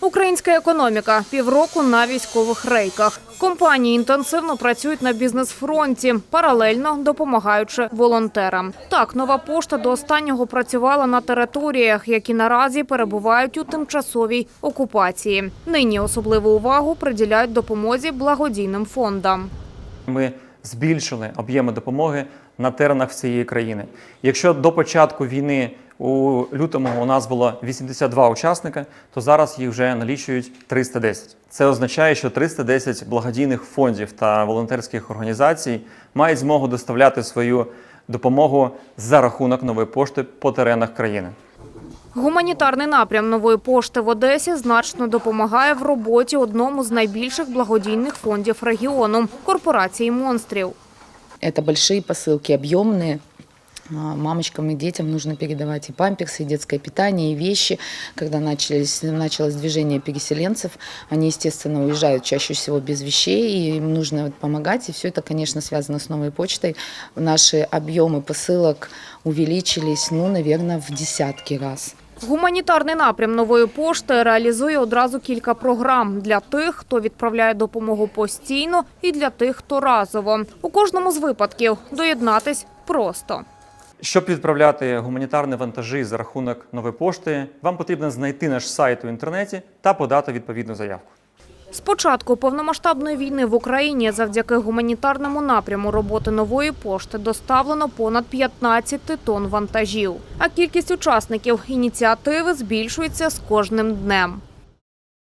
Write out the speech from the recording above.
Українська економіка півроку на військових рейках. Компанії інтенсивно працюють на бізнес-фронті, паралельно допомагаючи волонтерам. Так, нова пошта до останнього працювала на територіях, які наразі перебувають у тимчасовій окупації. Нині особливу увагу приділяють допомозі благодійним фондам. Ми збільшили об'єми допомоги на теренах всієї країни. Якщо до початку війни у лютому у нас було 82 учасника, то зараз їх вже налічують 310. Це означає, що 310 благодійних фондів та волонтерських організацій мають змогу доставляти свою допомогу за рахунок нової пошти по теренах країни. Гуманітарний напрям нової пошти в Одесі значно допомагає в роботі одному з найбільших благодійних фондів регіону корпорації монстрів. Это большие посылки, объемные. А, Мамочкам и детям нужно передавать и памперсы, и детское питание, и вещи. Когда начались, началось движение переселенцев, они, естественно, уезжают чаще всего без вещей, и им нужно помогать. И все это, конечно, связано с новой почтой. Наши объемы посылок увеличились, ну, наверное, в десятки раз. Гуманітарний напрям нової пошти реалізує одразу кілька програм для тих, хто відправляє допомогу постійно, і для тих, хто разово. У кожному з випадків доєднатись просто. Щоб відправляти гуманітарні вантажі за рахунок нової пошти, вам потрібно знайти наш сайт у інтернеті та подати відповідну заявку. З початку повномасштабної війни в Україні завдяки гуманітарному напряму роботи нової пошти доставлено понад 15 тонн вантажів. А кількість учасників ініціативи збільшується з кожним днем.